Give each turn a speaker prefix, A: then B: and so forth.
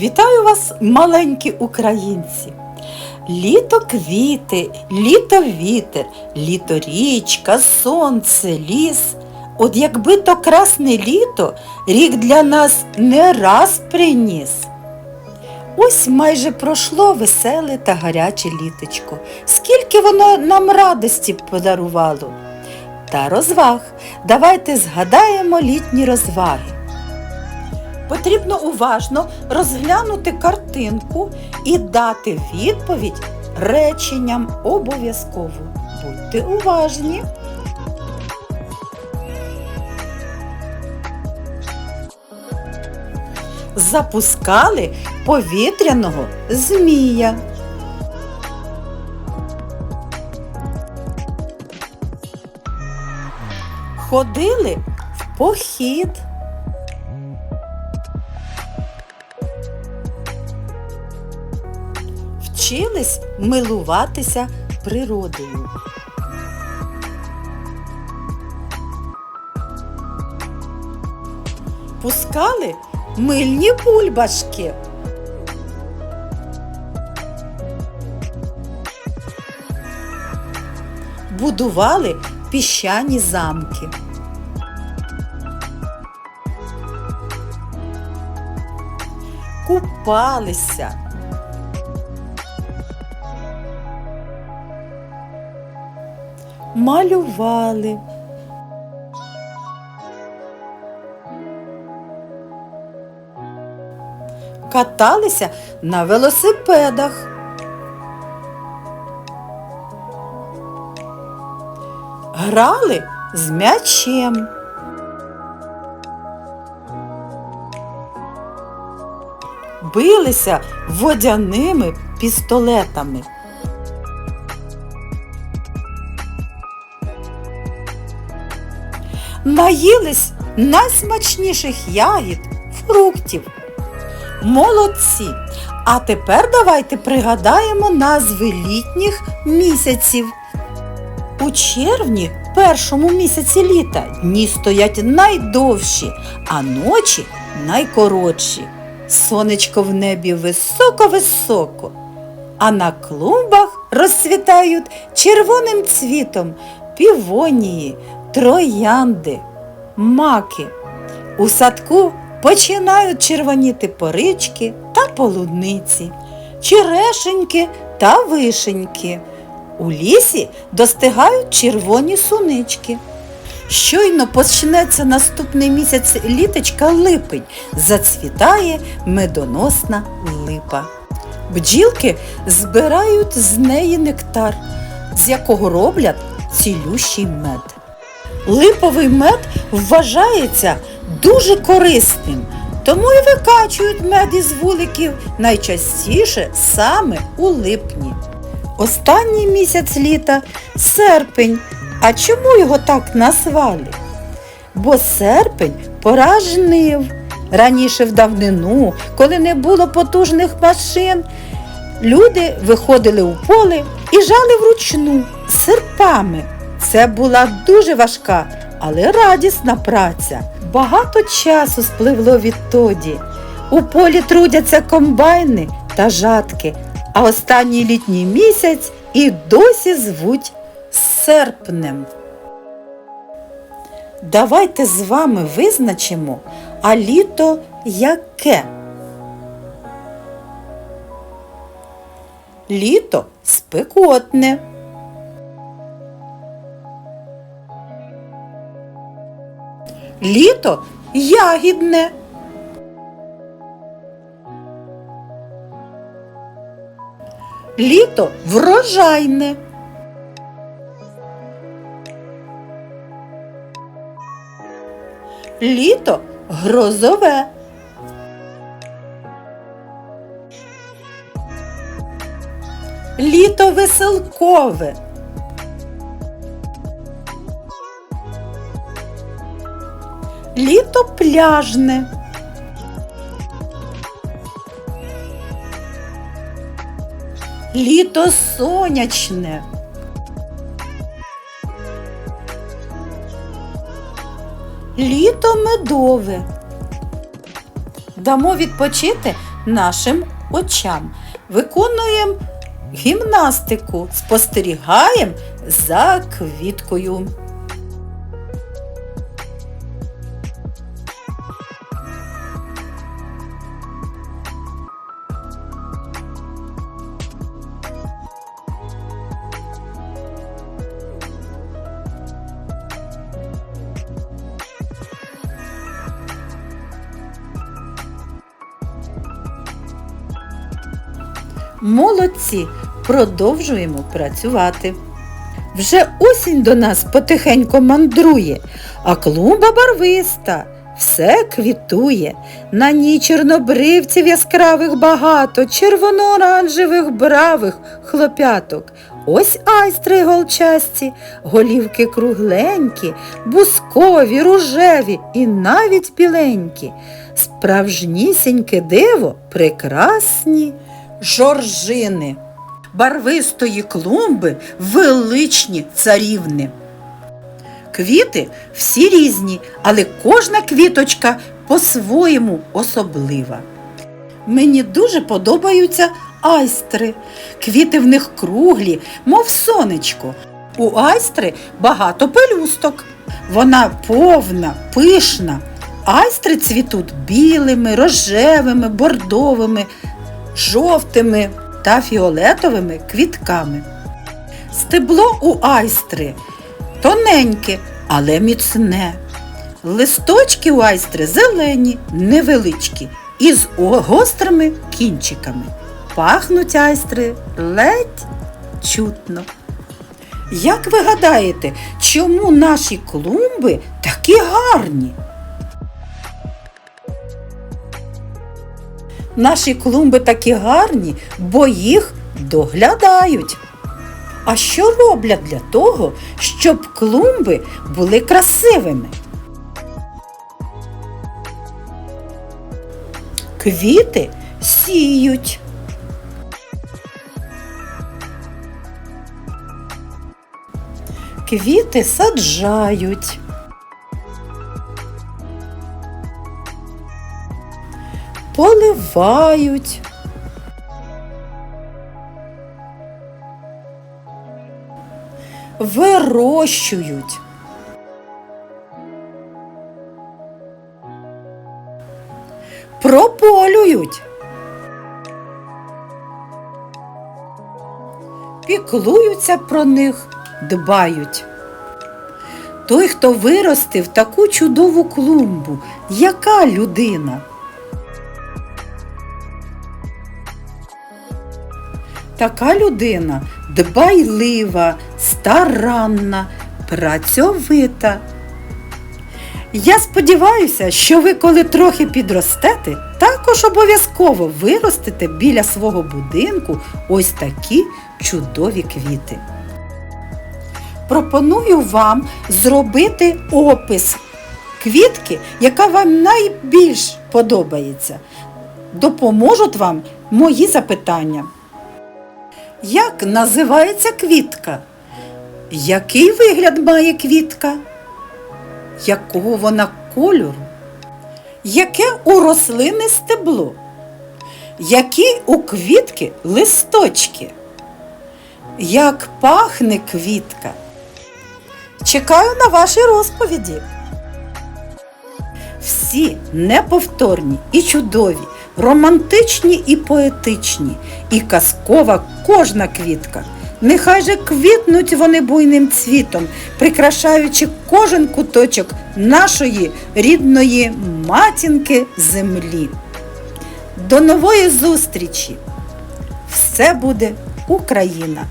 A: Вітаю вас, маленькі українці! Літо квіти, літо вітер, літо річка, сонце, ліс. От якби то красне літо рік для нас не раз приніс. Ось майже пройшло веселе та гаряче літочко. Скільки воно нам радості подарувало. Та розваг. Давайте згадаємо літні розваги. Потрібно уважно розглянути картинку і дати відповідь реченням обов'язково. Будьте уважні. Запускали повітряного змія. Ходили в похід. Вчились милуватися природою. Пускали мильні бульбашки. Будували піщані замки. Купалися. Малювали. Каталися на велосипедах. Грали з м'ячем. Билися водяними пістолетами. Наїлись найсмачніших ягід, фруктів. Молодці! А тепер давайте пригадаємо назви літніх місяців. У червні, першому місяці літа, дні стоять найдовші, а ночі найкоротші. Сонечко в небі високо-високо, а на клумбах розцвітають червоним цвітом півонії, троянди, маки. У садку починають червоніти порички та полудниці, черешеньки та вишеньки. У лісі достигають червоні сунички. Щойно почнеться наступний місяць літочка липень, зацвітає медоносна липа. Бджілки збирають з неї нектар, з якого роблять цілющий мед. Липовий мед вважається дуже корисним, тому і викачують мед із вуликів найчастіше саме у липні. Останній місяць літа серпень. А чому його так назвали? Бо серпень пора жнив. Раніше в давнину, коли не було потужних машин, люди виходили у поле і жали вручну серпами. Це була дуже важка, але радісна праця. Багато часу спливло відтоді. У полі трудяться комбайни та жатки, а останній літній місяць і досі звуть серпнем. Давайте з вами визначимо, а літо яке? Літо спекотне. Літо ягідне. Літо врожайне. Літо грозове. Літо веселкове. Літо пляжне. Літо сонячне. Літо медове. Дамо відпочити нашим очам. Виконуємо гімнастику, спостерігаємо за квіткою. Молодці! Продовжуємо працювати. Вже осінь до нас потихенько мандрує, а клумба барвиста, все квітує. На ній чорнобривців яскравих багато, червоно-оранжевих бравих хлопяток. Ось айстри голчасті, голівки кругленькі, бускові, ружеві і навіть біленькі. Справжнісіньке диво прекрасні жоржини. Барвистої клумби величні царівни. Квіти всі різні, але кожна квіточка по-своєму особлива. Мені дуже подобаються айстри. Квіти в них круглі, мов сонечко. У айстри багато пелюсток. Вона повна, пишна. Айстри цвітуть білими, рожевими, бордовими, жовтими та фіолетовими квітками. Стебло у айстри тоненьке, але міцне. Листочки у айстри зелені, невеличкі, із гострими кінчиками. Пахнуть айстри ледь чутно. Як ви гадаєте, чому наші клумби такі гарні? Наші клумби такі гарні, бо їх доглядають. А що роблять для того, щоб клумби були красивими? Квіти сіють. Квіти саджають. Поливають. Вирощують. Прополюють. Піклуються про них, дбають. Той, хто виростив таку чудову клумбу, яка людина? Така людина дбайлива, старанна, працьовита. Я сподіваюся, що ви, коли трохи підростете, також обов'язково виростете біля свого будинку ось такі чудові квіти. Пропоную вам зробити опис квітки, яка вам найбільш подобається. Допоможуть вам мої запитання. Як називається квітка? Який вигляд має квітка? Якого вона кольору? Яке у рослини стебло? Які у квітки листочки? Як пахне квітка? Чекаю на ваші розповіді. Всі неповторні і чудові, романтичні і поетичні, і казкова кожна квітка. Нехай же квітнуть вони буйним цвітом, прикрашаючи кожен куточок нашої рідної матінки землі. До нової зустрічі! Все буде Україна!